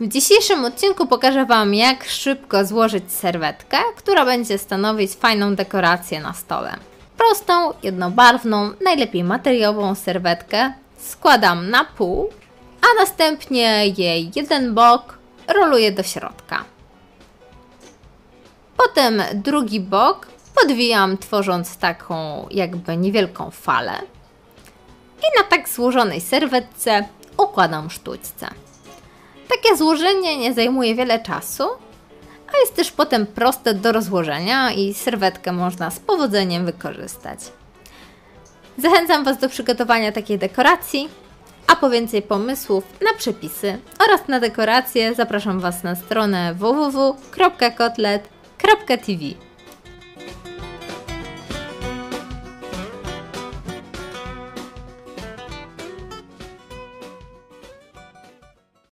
W dzisiejszym odcinku pokażę Wam, jak szybko złożyć serwetkę, która będzie stanowić fajną dekorację na stole. Prostą, jednobarwną, najlepiej materiałową serwetkę składam na pół, a następnie jej jeden bok roluję do środka. Potem drugi bok podwijam, tworząc taką jakby niewielką falę. I na tak złożonej serwetce układam sztućce. Złożenie nie zajmuje wiele czasu, a jest też potem proste do rozłożenia i serwetkę można z powodzeniem wykorzystać. Zachęcam Was do przygotowania takiej dekoracji, a po więcej pomysłów na przepisy oraz na dekoracje zapraszam Was na stronę www.kotlet.tv.